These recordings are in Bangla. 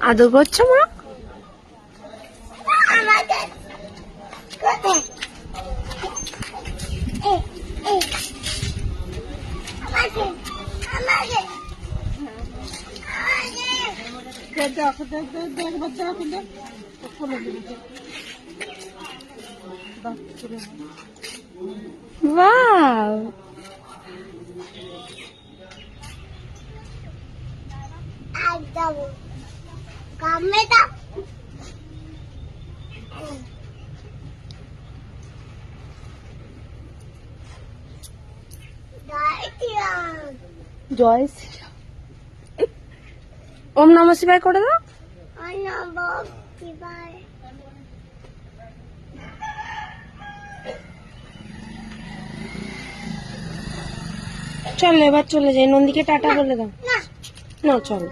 আদর করছ মা? আমাকে কোথায় এই দাও জয় শ্রীরাম ওম নম শিবায় করে দাও চল এবার চলে যাই। নন্দীকে টাটা বলে দাও। না। চল।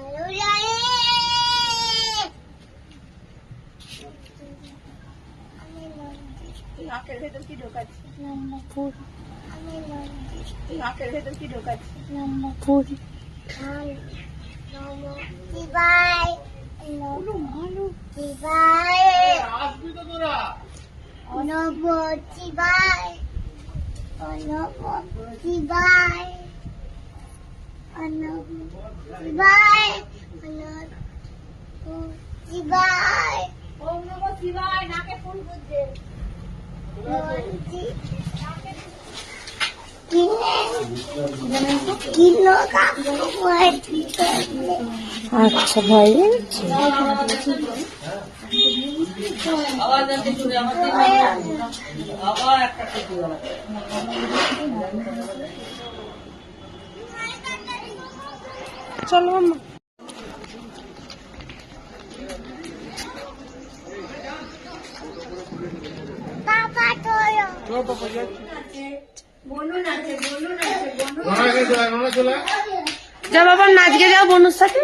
নাকের ভেতর কি ঢোকাচ্ছি? নাকের ভেতর কি ঢোকাচ্ছি? নাকে ফুল বুঝছে আচ্ছা লেগেছে চলো মাম্মা বাবা তোর যা বাবা নাচকে যাও বনুর সাথে।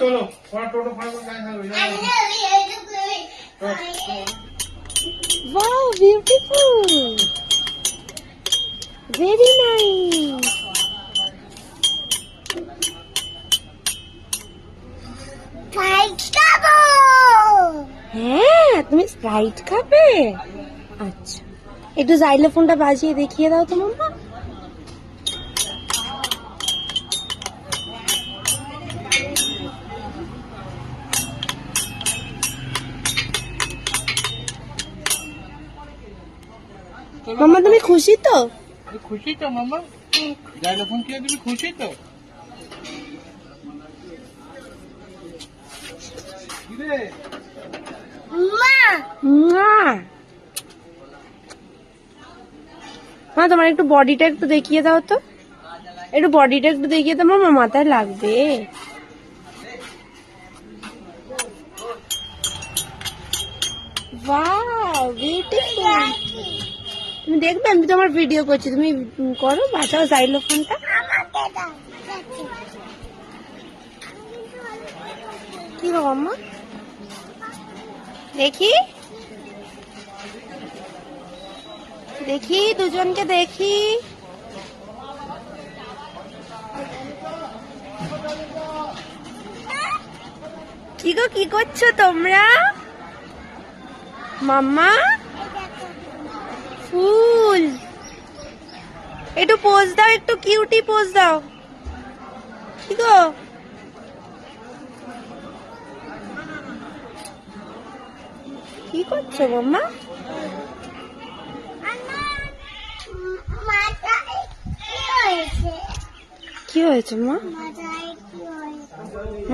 চলো টোটো ফাড়া বিউটিফুল ভেরি নাইস খাইতাবো হ্যাঁ তুমি স্প্রাইট খাবে? আচ্ছা। একটু জাইলোফোনটা বাজিয়ে দেখিয়ে দাও তো মাম্মা মাম্মা তুমি খুশি তো? খুশি তো মামা। যাই যখন তুমি খুশি তো? মা! তোমার একটু বডিটা একটু দেখিয়ে দাও তো। একটু বডিটা একটু দেখিয়ে দাও মামা মাথায় লাগবে। ওয়াও বিউটিফুল তুমি দেখবে, আমি তোমার ভিডিও করছি। তুমি করো, বাঁচাও চাইলো ফোনটা। কি মাম্মা দেখি। দেখি, দুজনকে দেখি। কি গো, কি করছ তোমরা? মাম্মা? ফুল। একটু পোজ দাও একটু কিউটি পোজ দাও। কি গো? কি করছ মাম্মা কি হয়েছে মা?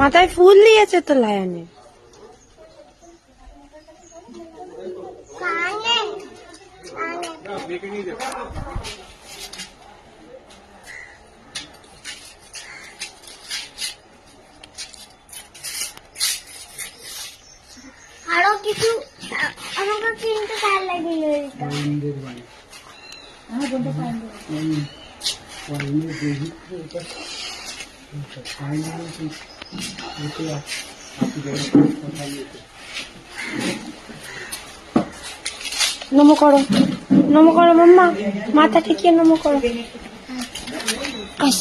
মাথায় ফুল দিয়েছে তো লায়নে মেয়েকে নিয়ে যাবে। আরও কিছু আমাকে কিন্তু ভালো এটা নমো করো। নমো করো মাম্মা। মাথা ঠেকিয়ে নমো করো? আস।